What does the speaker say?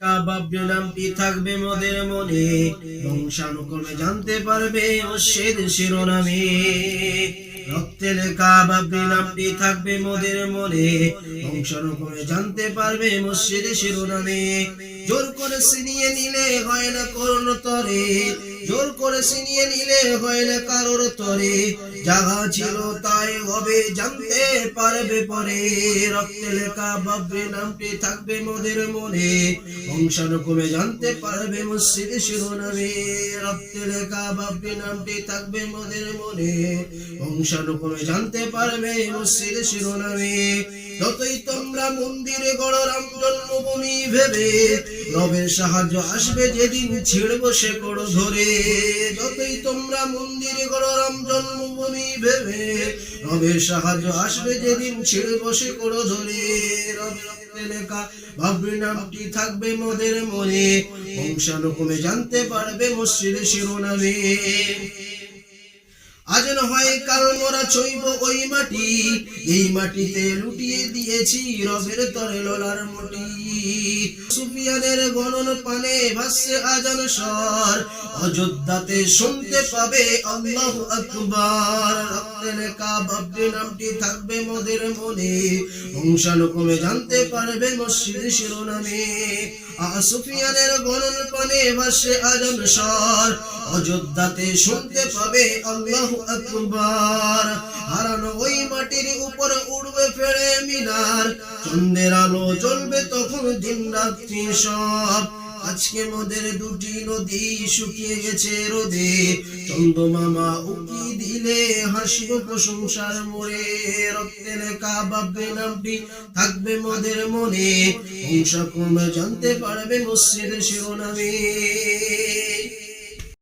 কাবাব্য নামটি থাকবে মদের মনে? বংশানুক্রমে জানতে পারবে অশ্বের শিরোনামে। রক্তে লেখা বাবরি নামটি থাকবে মোদের মনে? বংশানুক্রমে জানতে পারবে মসজিদ শিরোনামে। জোর করে ছিনিয়ে নিলে হয় না করুণ তরে। জোর করে ছিনিয়ে নিলে না কারোর তরে জাগা ছিল, তাই হবে জানতে পারবে পরে। রক্তে লেখা বাবরি নামটি থাকবে মোদের মনে বংশানুক্রমে জানতে পারবে মসজিদ শিরোনামে। রক্তে লেখা বাবরি নামটি থাকবে মোদের মনে বংশানুক্রমে জানতে পারবে মসজিদ শিরোনামে। যতই তোমরা মন্দিরে গড় রাম জন্মভূমি ভেবে রবের সাহায্য আসবে যেদিন ছিড়ব সে করো ধরে। যতই তোমরা মন্দিরে গড় রাম জন্মভূমি ভেবে রবের সাহায্য আসবে যেদিন ছিড়ব সে করো ধরে। রবের লেখা নামটি থাকবে মোদের মনে। বংশানুক্রমে জানতে পারবে মসজিদ শিরোনামে। আজ হয় কাল মোরা চইব ওই মাটি। এই মাটিতে লুটিয়ে দিয়েছি রবের তরে লোলার মুটি। সুফিয়ানের গণন পানে ভাসছে আজান অযোধ্যাতে শুনতে পাবে আল্লাহ আকবার। রক্তে লেখা বাবরি নামটি থাকবে মোদের মনে। বংশানুক্রমে জানতে পারবে মসজিদ শিরোনামে। সুফিয়ানের গণন পানে ভাসছে আজান স্বর। অযোধ্যাতে শুনতে পাবে আল্লাহ হারানো ওই মাটির উড়বে মিনার। চন্দ্রের আলো জ্বলবে তখন দিন রাত্রি সব। আজকে মোদের দুটি নদী শুকিয়ে গেছে রোদে। চন্দ্রমামা উকি দিলে হাসিব প্রশংসার মোড়ে। রক্তে লেখা নামটি থাকবে মোদের মনে। বংশক্রমে জানতে পারবে মসজিদ শিরোনামে।